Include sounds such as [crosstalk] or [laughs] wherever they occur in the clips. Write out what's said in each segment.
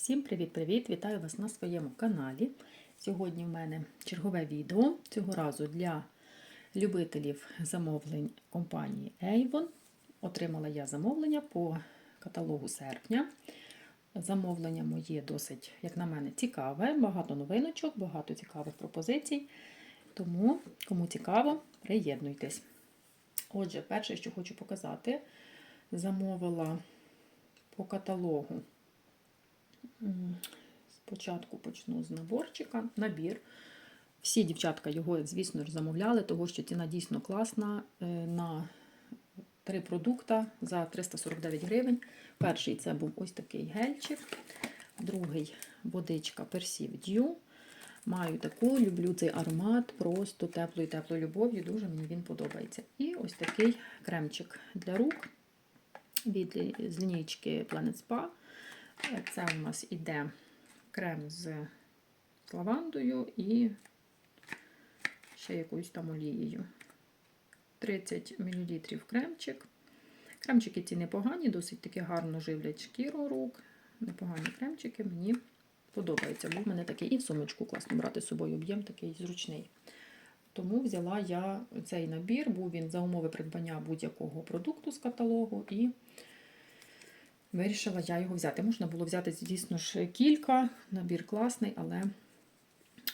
Всім привіт-привіт! Вітаю вас на своєму каналі. Сьогодні в мене чергове відео, цього разу для любителів замовлень компанії Avon. Отримала я замовлення по каталогу серпня. Замовлення моє досить, як на мене, цікаве, багато новиночок, багато цікавих пропозицій. Тому, кому цікаво, приєднуйтесь. Отже, перше, що хочу показати, замовила по каталогу. Спочатку почну з наборчика. Набір. Всі дівчатка його, звісно замовляли, тому що ціна дійсно класна. Е, На три продукта за 349 гривень. Перший це був ось такий гельчик, другий водичка Persiv Dew. Маю таку, люблю цей аромат, просто теплою теплою любов'ю. Дуже мені він подобається. І ось такий кремчик для рук від з лінійки Planet Spa. Це у нас іде крем з лавандою і ще якоюсь там олією. 30 мл кремчик. Кремчики ці непогані, досить таки гарно живлять шкіру рук. Непогані кремчики, мені подобається. Був в мене такий і в сумочку класно брати з собою об'єм такий зручний. Тому взяла я цей набір, був він за умови придбання будь-якого продукту з каталогу, і вирішила я його взяти. Можна було взяти, звісно ж, кілька. Набір класний, але,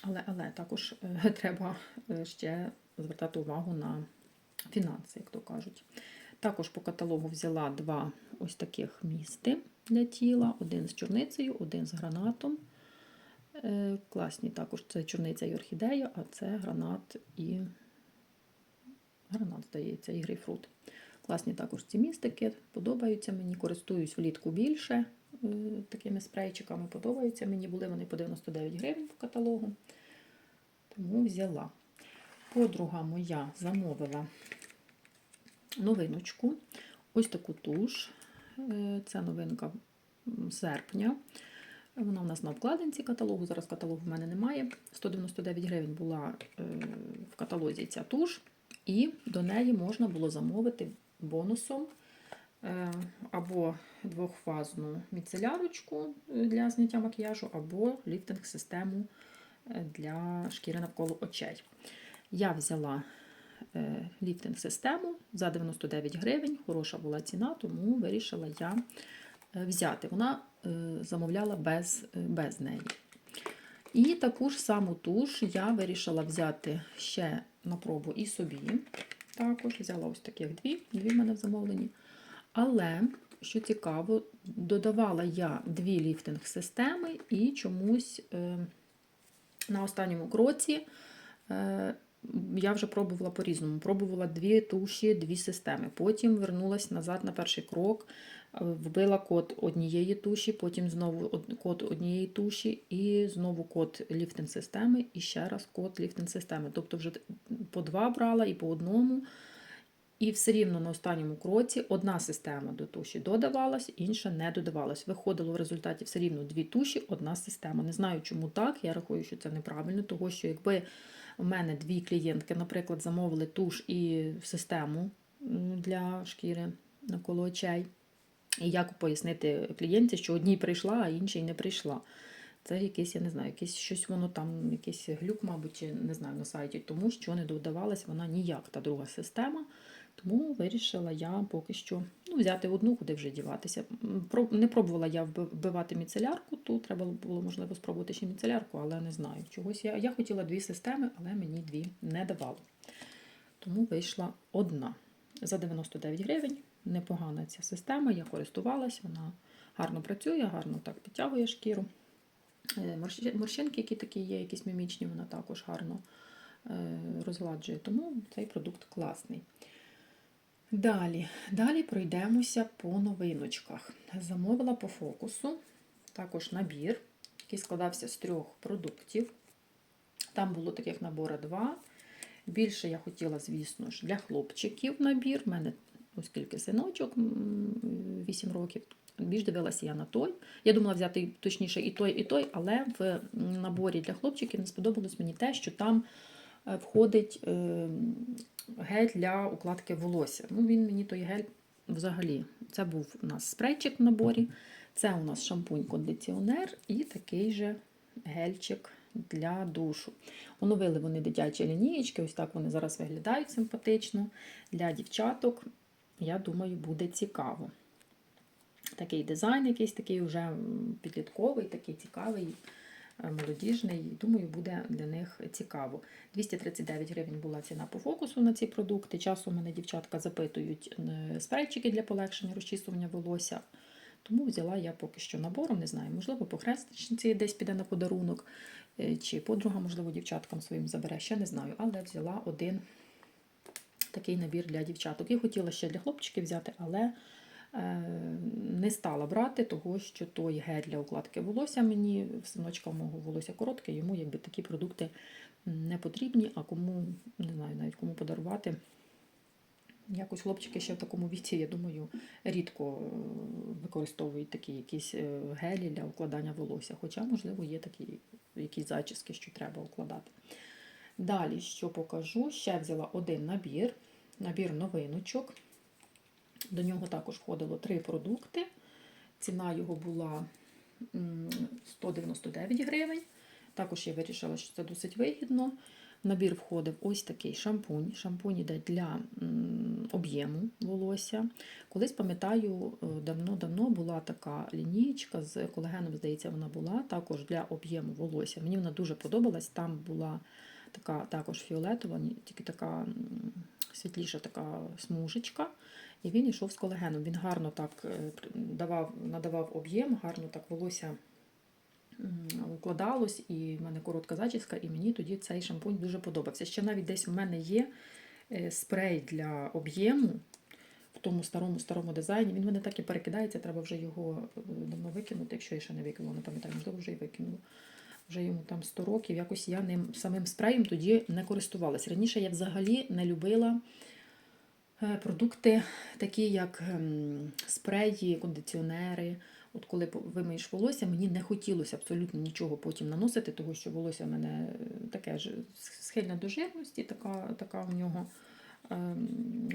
але, але також е, [laughs] треба е, ще звертати увагу на фінанси, як то кажуть. Також по каталогу взяла два ось таких місти для тіла: один з чорницею, один з гранатом. Е, Класні також це чорниця і орхідея, а це гранат і гранат, здається, і грейпфрут. Класні також ці містики, подобаються мені, користуюсь влітку більше е, такими спрейчиками, подобаються мені. Були вони по 99 гривень по каталогу, тому взяла. Подруга моя замовила новиночку. Ось таку туш. Це новинка серпня. Вона у нас на обкладинці каталогу. Зараз каталогу в мене немає. 199 гривень була е, в каталозі ця туш, і до неї можна було замовити бонусом е, або двохфазну міцелярочку е, для зняття макіяжу, або ліфтинг-систему е, для шкіри навколо очей. Я взяла ліфтинг-систему за 99 гривень. Хороша була ціна, тому вирішила я взяти. Вона замовляла без, без неї. І таку ж саму туш я вирішила взяти ще на пробу і собі. Також взяла ось таких дві, дві в мене в замовленні. Але, що цікаво, додавала я дві ліфтинг-системи і чомусь е, на останньому кроці е, я вже пробувала по-різному. Пробувала дві туші, дві системи. Потім вернулася назад на перший крок, е, вбила код однієї туші, потім знову код однієї туші, і знову код ліфтинг системи, і ще раз код ліфтинг системи. Тобто вже по два брала і по одному. І все рівно на останньому кроці одна система до туші додавалась, інша не додавалась. Виходило в результаті все рівно дві туші, одна система. Не знаю, чому так. Я рахую, що це неправильно, тому що якби у мене дві клієнтки, наприклад, замовили туш і систему для шкіри навколо очей. І як пояснити клієнтці, що одній прийшла, а іншій не прийшла. Це якийсь, я не знаю, якийсь щось воно там, якийсь глюк, мабуть, чи не знаю на сайті, тому що не додавалась вона ніяк, та друга система. Тому вирішила я поки що ну, взяти одну, куди вже діватися. Не пробувала я вбивати міцелярку, то треба було, можливо, спробувати ще міцелярку, але не знаю. Чогось я, я хотіла дві системи, але мені дві не давало. Тому вийшла одна. За 99 гривень. Непогана ця система, я користувалась, вона гарно працює, гарно так підтягує шкіру. Е, Морщинки, які такі є, якісь мімічні, вона також гарно е, розгладжує. Тому цей продукт класний. Далі, далі пройдемося по новиночках. Замовила по фокусу також набір, який складався з трьох продуктів. Там було таких набора два. Більше я хотіла, звісно ж, для хлопчиків набір. У мене, оскільки синочок 8 років, більш дивилася я на той. Я думала взяти точніше і той, і той, але в наборі для хлопчиків не сподобалось мені те, що там входить е, гель для укладки волосся. Ну, він мені той гель взагалі. Це був у нас спрейчик в наборі. Це у нас шампунь-кондиціонер і такий же гельчик для душу. Оновили вони дитячі лінієчки, ось так вони зараз виглядають симпатично. Для дівчаток, я думаю, буде цікаво. Такий дизайн, якийсь такий вже підлітковий, такий цікавий, е, молодіжний. Думаю, буде для них цікаво. 239 гривень була ціна по фокусу на ці продукти. Часом мене дівчатка запитують е, спрейчики для полегшення розчісування волосся. Тому взяла я поки що набором, не знаю, можливо, по хрестичниці десь піде на подарунок, е, чи подруга, можливо, дівчаткам своїм забере, ще не знаю. Але взяла один такий набір для дівчаток. І хотіла ще для хлопчиків взяти, але е, не стала брати, того що той гель для укладки волосся мені, в синочка мого волосся коротке, йому якби такі продукти не потрібні, а кому, не знаю, навіть кому подарувати. Якось хлопчики ще в такому віці, я думаю, рідко е, використовують такі якісь е, гелі для укладання волосся. Хоча, можливо, є такі якісь зачіски, що треба укладати. Далі, що покажу, ще взяла один набір, набір новиночок. До нього також входило три продукти. Ціна його була 199 гривень. Також я вирішила, що це досить вигідно. Набір входив ось такий шампунь. Шампунь йде для об'єму волосся. Колись пам'ятаю, е, давно-давно була така лінієчка з колагеном, здається, вона була також для об'єму волосся. Мені вона дуже подобалась. Там була така також фіолетова, тільки така світліша така смужечка. І він йшов з колагеном. Він гарно так е, давав, надавав об'єм, гарно так волосся укладалось, і в мене коротка зачіска, і мені тоді цей шампунь дуже подобався. Ще навіть десь в мене є е, спрей для об'єму в тому старому старому дизайні. Він в мене так і перекидається, треба вже його е, давно викинути, якщо я ще не викинула, не пам'ятаю, можливо, вже і викинула. Вже йому там 100 років, якось я ним самим спреєм тоді не користувалася. Раніше я взагалі не любила продукти, такі як ем, спреї, кондиціонери. От коли вимиєш волосся, мені не хотілося абсолютно нічого потім наносити, тому що волосся в мене е, таке ж схильне до жирності, така, така у нього ем,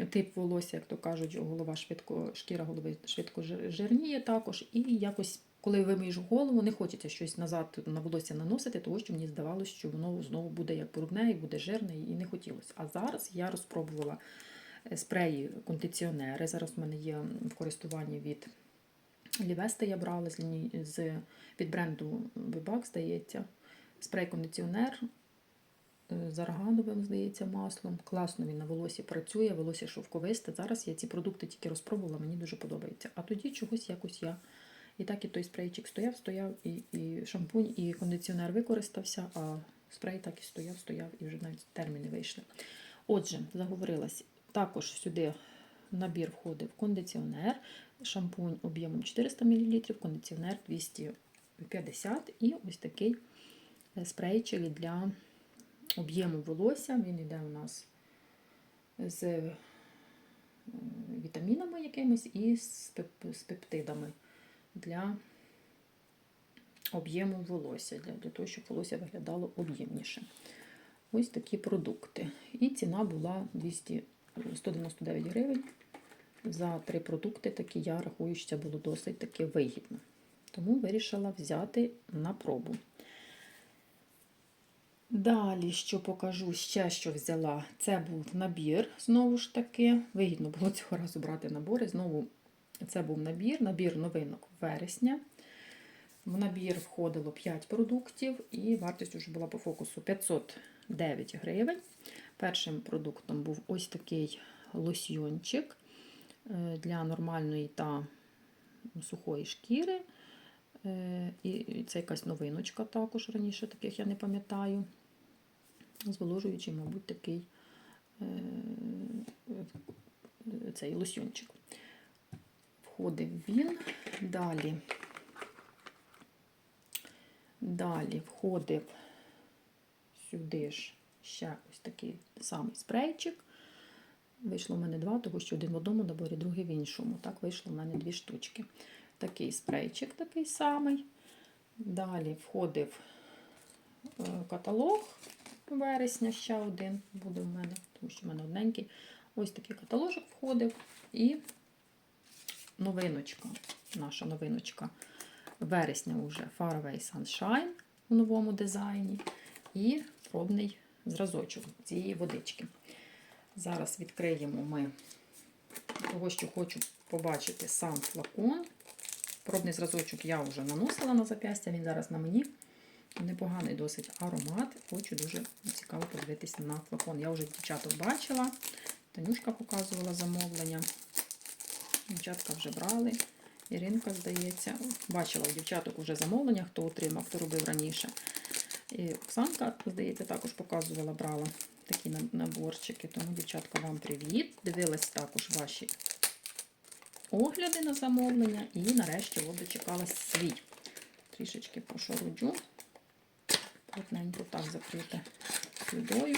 тип волосся, як то кажуть, голова швидко, шкіра голови швидко жирніє також. І якось, коли вимиєш голову, не хочеться щось назад на волосся наносити, тому що мені здавалося, що воно знову буде як брудне і буде жирне, і не хотілося. А зараз я розпробувала е, спреї, кондиціонери. Зараз у мене є в користуванні від Лівеста я брала з, з від бренду Вибак, здається. Спрей-кондиціонер е, з аргановим, здається, маслом. Класно він на волосі працює, волосся шовковисте. Зараз я ці продукти тільки розпробувала, мені дуже подобається. А тоді чогось якось я. І так і той спрейчик стояв, стояв, і, і шампунь, і кондиціонер використався, а спрей так і стояв, стояв, і вже навіть терміни вийшли. Отже, заговорилась. Також сюди в набір входив кондиціонер, шампунь об'ємом 400 мл, кондиціонер 250 і ось такий е, спрейчик для об'єму волосся. Він йде у нас з е, вітамінами якимись і з пептидами для об'єму волосся, для, для того, щоб волосся виглядало об'ємніше. Ось такі продукти. І ціна була 200, 199 гривень. За три продукти такі я рахую, що це було досить таки вигідно. Тому вирішила взяти на пробу. Далі, що покажу, ще що взяла, це був набір, знову ж таки. Вигідно було цього разу брати набори. Знову це був набір, набір новинок вересня. В набір входило 5 продуктів, і вартість вже була по фокусу 509 гривень. Першим продуктом був ось такий лосьйончик е, для нормальної та сухої шкіри. Е, І це якась новиночка також раніше, таких я не пам'ятаю. Зволожуючий, мабуть, такий е, цей лосьйончик. Входив він. Далі. Далі входив сюди ж ще ось такий самий спрейчик. Вийшло в мене два, тому що один в одному наборі, другий в іншому. Так вийшло в мене дві штучки. Такий спрейчик такий самий. Далі входив е, каталог вересня, ще один буде в мене, тому що в мене одненький. Ось такий каталожок входив. І новиночка, наша новиночка. вересня вже Faraway Sunshine у новому дизайні і пробний зразочок цієї водички. Зараз відкриємо ми того, що хочу побачити сам флакон. Пробний зразочок я вже наносила на зап'ястя, він зараз на мені. Непоганий досить аромат. Хочу дуже цікаво подивитися на флакон. Я вже дівчаток бачила. Танюшка показувала замовлення. Дівчатка вже брали. Іринка, здається, бачила у дівчаток вже замовлення, хто отримав, хто робив раніше. І Оксанка, здається, також показувала, брала такі наборчики. Тому, дівчатка, вам привіт. Дивилась також ваші огляди на замовлення. І нарешті от дочекалась свій. Трішечки пошоруджу. Плотненько так закрити слідою.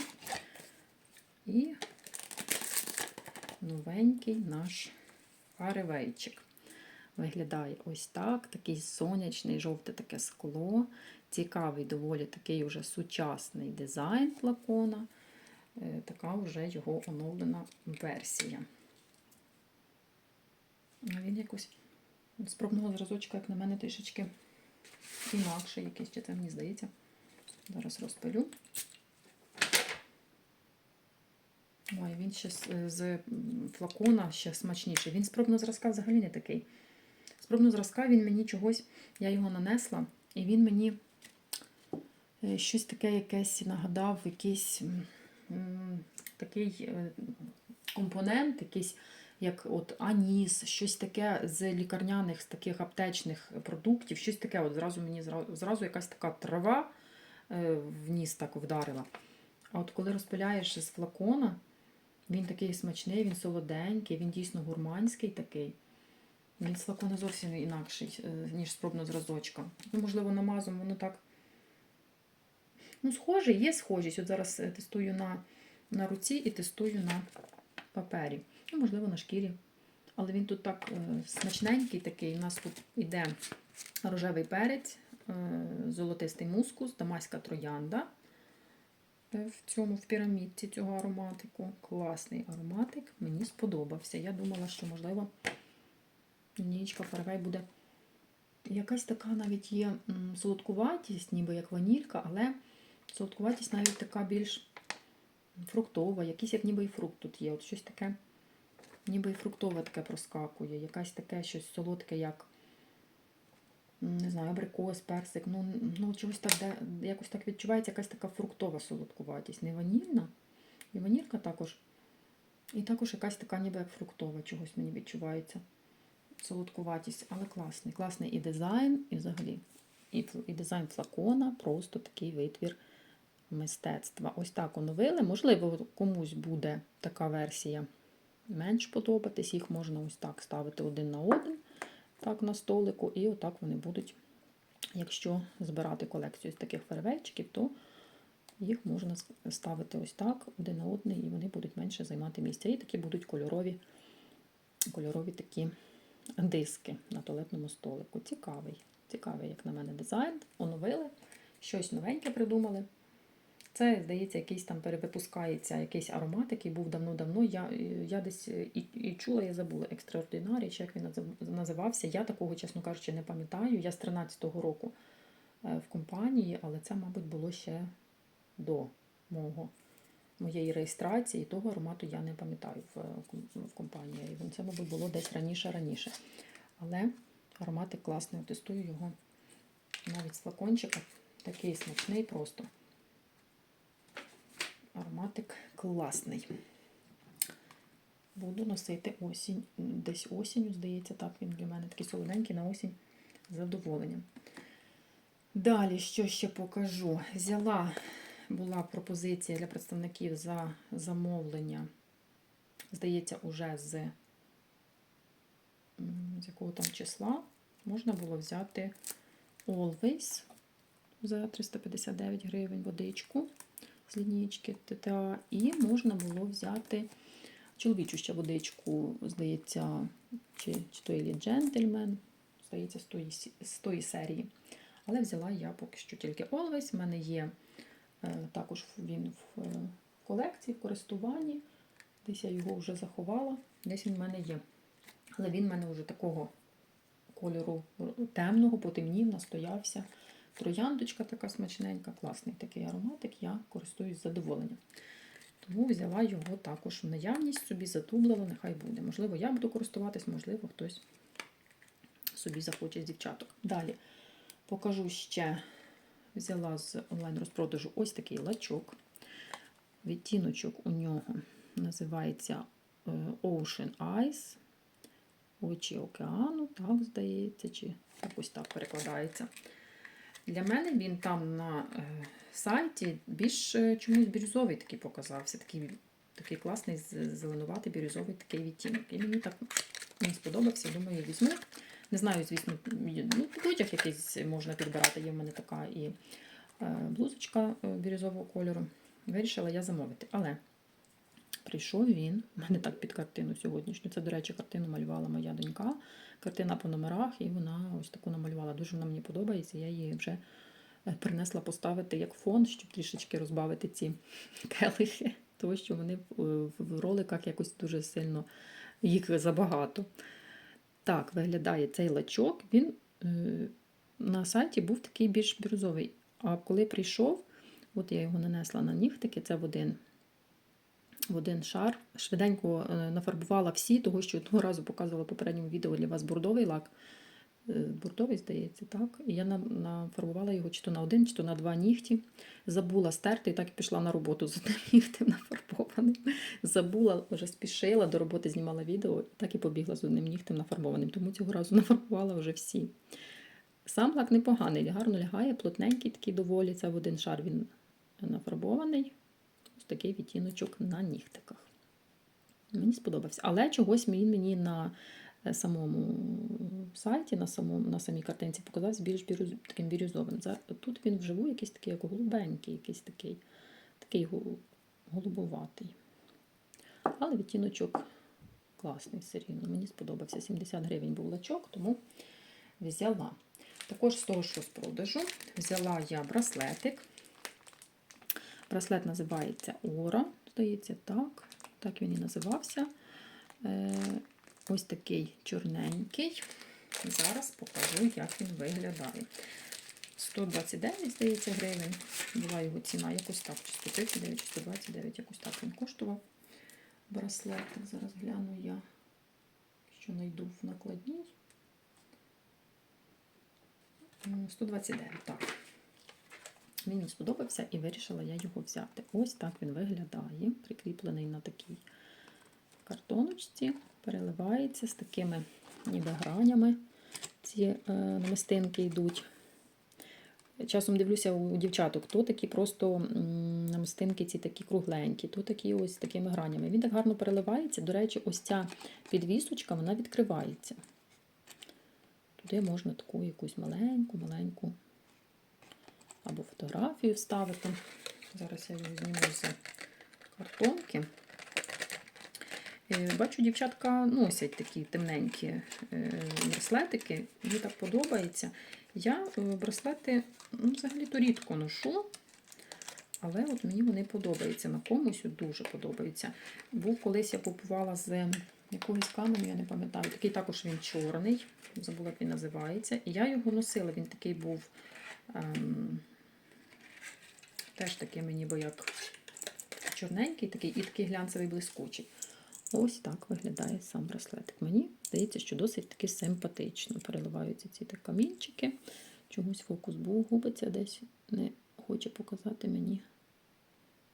І новенький наш фаревейчик. Виглядає ось так. Такий сонячний, жовте таке скло. Цікавий, доволі такий уже сучасний дизайн флакона. Е, Така вже його оновлена версія. Він якось з пробного зразочка, як на мене, трішечки інакше якийсь, чи це мені здається. Зараз розпилю. Ой, він ще з, з флакона ще смачніший. Він з пробного зразка взагалі не такий. З зразка він мені чогось, я його нанесла, і він мені е, щось таке якесь нагадав, якийсь такий е, компонент, якийсь як от аніс, щось таке з лікарняних, з таких аптечних продуктів, щось таке. От зразу мені зразу, якась така трава е, в ніс так вдарила. А от коли розпиляєш з флакона, він такий смачний, він солоденький, він дійсно гурманський такий. Він з флакона зовсім інакший, е, ніж з зразочка. Ну, можливо, намазом воно так. Ну, схожий, є схожість. От зараз е, тестую на, на руці і тестую на папері. Ну, можливо, на шкірі. Але він тут так е, смачненький такий. У нас тут йде рожевий перець, е, золотистий мускус, дамаська троянда. В цьому в пірамідці цього ароматику. Класний ароматик. Мені сподобався. Я думала, що, можливо, нічка фарвей буде. Якась така навіть є солодкуватість, ніби як ванілька, але солодкуватість навіть така більш фруктова, якийсь як ніби і фрукт тут є. От щось таке, ніби і фруктове таке проскакує, якась таке щось солодке, як не знаю, абрикос, персик. Ну, ну чогось так, де, якось так відчувається якась така фруктова солодкуватість. Не ванільна. І ванілька також. І також якась така ніби як фруктова, чогось мені відчувається. Солодкуватість, але класний. Класний і дизайн, і взагалі. І, і дизайн флакона, просто такий витвір мистецтва. Ось так оновили. Можливо, комусь буде така версія менш подобатись. Їх можна ось так ставити один на один, так на столику, і отак вони будуть. Якщо збирати колекцію з таких фейерверчиків, то їх можна ставити ось так, один на один, і вони будуть менше займати місця. І такі будуть кольорові, кольорові такі диски на туалетному столику. Цікавий, цікавий, як на мене, дизайн. Оновили, щось новеньке придумали. Це, здається, якийсь там перевипускається якийсь аромат, який був давно-давно. Я, я десь і, і чула, я забула екстраординарій, чи як він називався. Я такого, чесно кажучи, не пам'ятаю. Я з 13-го року е, в компанії, але це, мабуть, було ще до мого, моєї реєстрації. Того аромату я не пам'ятаю в, в компанії. Це, мабуть, було десь раніше-раніше. Але ароматик класний, тестую його навіть з флакончика. Такий смачний просто. Ароматик класний. Буду носити осінь, десь осінню, здається, так він для мене такий солоденький на осінь з задоволенням. Далі, що ще покажу? Взяла, була пропозиція для представників за замовлення, здається, уже з, з якого там числа можна було взяти Always за 359 гривень водичку з лінійки ТТА. І можна було взяти чоловічу ще водичку, здається, чи, чи то є джентльмен, здається, з тої, з тої серії. Але взяла я поки що тільки Always. У мене є е, також він в е, колекції, в користуванні. Десь я його вже заховала, десь він в мене є. Але він в мене вже такого кольору темного, потемнів, настоявся. Трояндочка така смачненька, класний такий ароматик, я користуюсь задоволенням. Тому взяла його також в наявність, собі затублила, нехай буде. Можливо, я буду користуватись, можливо, хтось собі захоче з дівчаток. Далі покажу ще, взяла з онлайн-розпродажу ось такий лачок. Відтіночок у нього називається е, Ocean Eyes. Очі океану, так здається, чи якось так перекладається. Для мене він там на е, сайті більш е, чомусь бірюзовий такий показався. Такий, такий класний зеленуватий бірюзовий такий відтінок. І мені так він сподобався, думаю, візьму. Не знаю, звісно, ну, будь-як якийсь можна підбирати. Є в мене така і е, блузочка бірюзового кольору. Вирішила я замовити. Але прийшов він, у мене так під картину сьогоднішню. Це, до речі, картину малювала моя донька. Картина по номерах, і вона ось таку намалювала. Дуже вона мені подобається. Я її вже е, принесла поставити як фон, щоб трішечки розбавити ці [laughs] келихи, тому що вони в- в роликах якось дуже сильно їх забагато. Так виглядає цей лачок. Він е, на сайті був такий більш бірюзовий. А коли прийшов, от я його нанесла на нігтики, це в один, в один шар. Швиденько е, нафарбувала всі, того що одного разу показувала в попередньому відео для вас бордовий лак. Е, Бордовий, здається, так. І я нафарбувала його чи то на один, чи то на два нігті. Забула стерти і так і пішла на роботу з одним [laughs] нігтем нафарбованим. Забула, вже спішила до роботи, знімала відео, і так і побігла з одним нігтем нафарбованим. Тому цього разу [laughs] нафарбувала вже всі. Сам лак непоганий, гарно лягає, плотненький, такий доволі. Це в один шар він нафарбований. Ось такий відтіночок на нігтиках. Мені сподобався. Але чогось він мені на е, самому сайті, на, самому, на самій картинці показався більш бірюз, таким бірюзовим. Тут він вживу якийсь такий, як голубенький, якийсь такий, такий голубоватий. Але відтіночок класний все рівно. Мені сподобався. 70 гривень був лачок, тому взяла. Також з того, що з продажу, взяла я браслетик. Браслет називається Ора, здається, так. Так він і називався. Е, ось такий чорненький. Зараз покажу, як він виглядає. 129, здається, гривень. Була його ціна якось так, чи 139, чи 129, якось так він коштував. Браслет. Зараз гляну я, що знайду в накладній. 129, так. Він мені сподобався і вирішила я його взяти. Ось так він виглядає, прикріплений на такій картоночці, переливається з такими ніби гранями. Ці е, намистинки йдуть. Часом дивлюся у дівчаток, то такі просто намистинки, ці такі кругленькі, то такі ось з такими гранями. Він так гарно переливається. До речі, ось ця підвісочка, вона відкривається. Туди можна таку якусь маленьку, маленьку або фотографію вставити. Зараз я його зніму з картонки. Е, Бачу, дівчатка носять такі темненькі е, браслетики. Мені так подобається. Я е, браслети ну, взагалі-то рідко ношу, але от мені вони подобаються. На комусь дуже подобаються. Був колись я купувала з якогось каменю, я не пам'ятаю. Такий також він чорний, забула, як він називається. І я його носила, він такий був. Ем, теж такий мені бо як чорненький, такий і такий глянцевий блискучий. Ось так виглядає сам браслетик. Мені здається, що досить таки симпатично. Переливаються ці так камінчики. Чомусь фокус був, губиться десь не хоче показати мені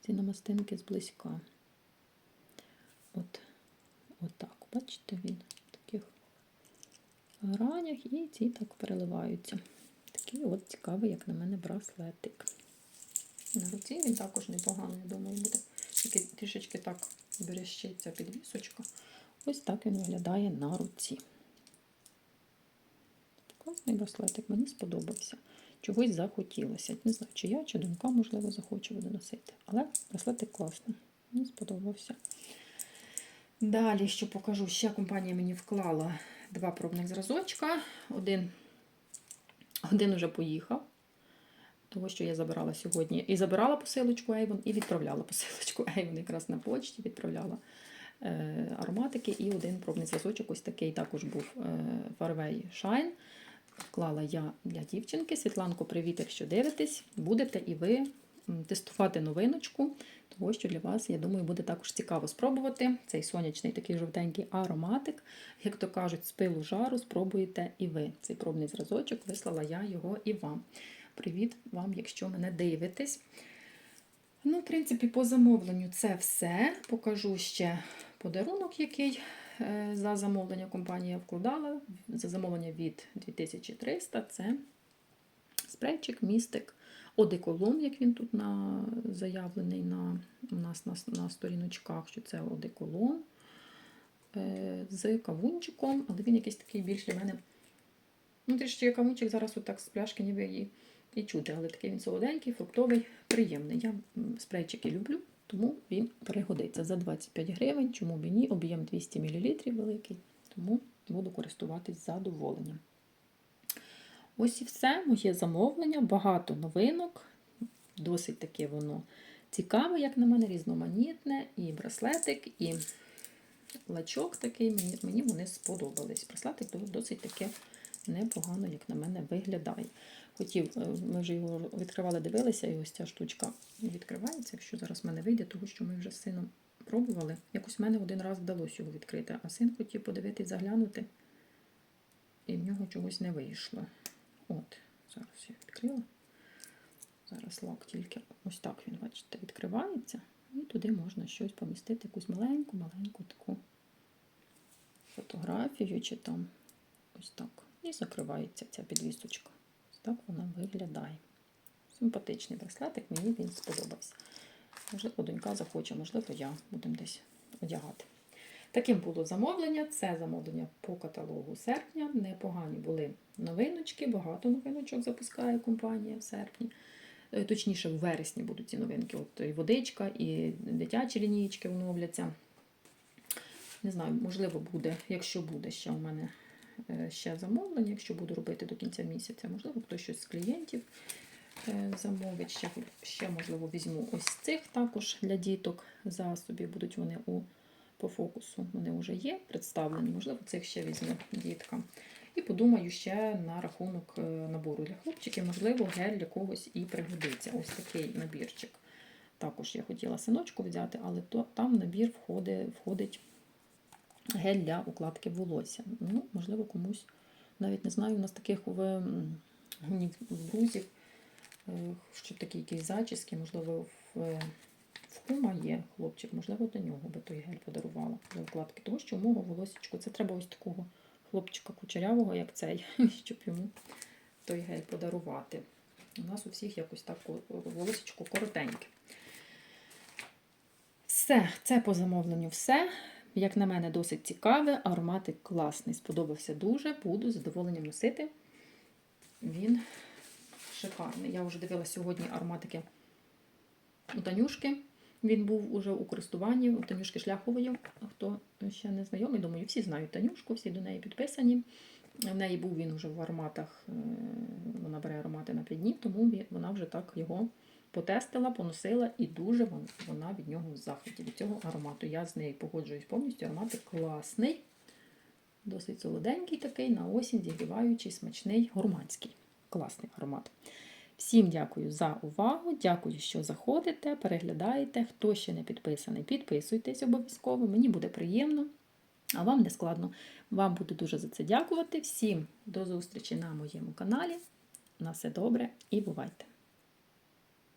ці намастинки зблизька. От, от так, бачите, він в таких гранях і ці так переливаються. Такий от цікавий, як на мене, браслетик. На руці він також непоганий, я думаю, буде. Тільки трішечки так берещиться підвісочка. Ось так він виглядає на руці. Класний браслетик, мені сподобався. Чогось захотілося. Не знаю, чи я, чи донька, можливо, захоче буде носити. Але браслетик класний. Мені сподобався. Далі, що покажу, ще компанія мені вклала два пробних зразочка. Один, один уже поїхав. Того, що я забирала сьогодні. І забирала посилочку Avon, і відправляла посилочку [laughs] Avon якраз на почті, відправляла е, ароматики і один пробний зразочок. Ось такий також був е, Farway Shine. Вклала я для дівчинки. Світланко, привіт, якщо дивитесь, будете і ви тестувати новиночку, тому що для вас, я думаю, буде також цікаво спробувати цей сонячний такий жовтенький ароматик. Як то кажуть, з пилу жару спробуєте і ви. Цей пробний зразочок вислала я його і вам. Привіт вам, якщо мене дивитесь. Ну, в принципі, по замовленню це все. Покажу ще подарунок, який е, за замовлення компанія вкладала. За замовлення від 2300 це спрейчик, містик, одеколон, як він тут на, заявлений на, у нас на, на сторіночках, що це одеколон е, з кавунчиком, але він якийсь такий більш для мене. Ну, трішки кавунчик зараз отак з пляшки ніби і, і чути, але такий він солоденький, фруктовий, приємний. Я спрейчики люблю, тому він пригодиться за 25 гривень. Чому б і ні? Об'єм 200 мл великий, тому буду користуватись задоволенням. Ось і все, моє замовлення, багато новинок. Досить таке воно цікаве, як на мене, різноманітне. І браслетик, і лачок такий. Мені, мені вони сподобались. Браслетик досить таке непогано, як на мене, виглядає. Хотів, е, ми вже його відкривали, дивилися, і ось ця штучка відкривається, якщо зараз в мене вийде, тому що ми вже з сином пробували. Якось в мене один раз вдалося його відкрити, а син хотів подивитись, заглянути, і в нього чогось не вийшло. От, зараз я відкрила. Зараз лак тільки ось так він, бачите, відкривається. І туди можна щось помістити, якусь маленьку-маленьку таку фотографію чи там ось так. І закривається ця підвісочка. Так вона виглядає. Симпатичний браслетик, мені він сподобався. Можливо, донька захоче, можливо, я будемо десь одягати. Таким було замовлення. Це замовлення по каталогу серпня. Непогані були новиночки, багато новиночок запускає компанія в серпні. Е, Точніше, в вересні будуть ці новинки. От і водичка, і дитячі лінійки оновляться. Не знаю, можливо, буде, якщо буде ще у мене ще замовлення, якщо буду робити до кінця місяця, можливо, хтось щось з клієнтів е, замовить. Ще, ще можливо, візьму ось цих також для діток засобів. Будуть вони у по фокусу. Вони вже є представлені. Можливо, цих ще візьму діткам. І подумаю ще на рахунок е, набору для хлопчиків, можливо, гель для когось і пригодиться. Ось такий набірчик. Також я хотіла синочку взяти, але то, там набір входить, входить гель для укладки волосся. Ну, можливо, комусь навіть не знаю, у нас таких в, друзів, е, щоб такі якісь зачіски, можливо, в, е, в кума є хлопчик, можливо, до нього би той гель подарувала для укладки. Тому що у мого волосічку це треба ось такого хлопчика кучерявого, як цей, [laughs] щоб йому той гель подарувати. У нас у всіх якось так ко- волосечко коротеньке. Все, це по замовленню все. Як на мене, досить цікаве, ароматик класний. Сподобався дуже, буду з задоволенням носити. Він шикарний. Я вже дивилася сьогодні ароматики у Танюшки. Він був уже у користуванні у Танюшки Шляхової. Хто ще не знайомий, думаю, всі знають Танюшку, всі до неї підписані. В неї був він вже в ароматах, е, вона бере аромати на 5 днів, тому вона вже так його потестила, поносила, і дуже вона від нього в захваті, від цього аромату. Я з нею погоджуюсь повністю. Аромат класний, досить солоденький такий, на осінь зігріваючий, смачний, гурманський. Класний аромат. Всім дякую за увагу. Дякую, що заходите, переглядаєте. Хто ще не підписаний, підписуйтесь обов'язково. Мені буде приємно, а вам не складно. Вам буду дуже за це дякувати. Всім до зустрічі на моєму каналі. На все добре і бувайте!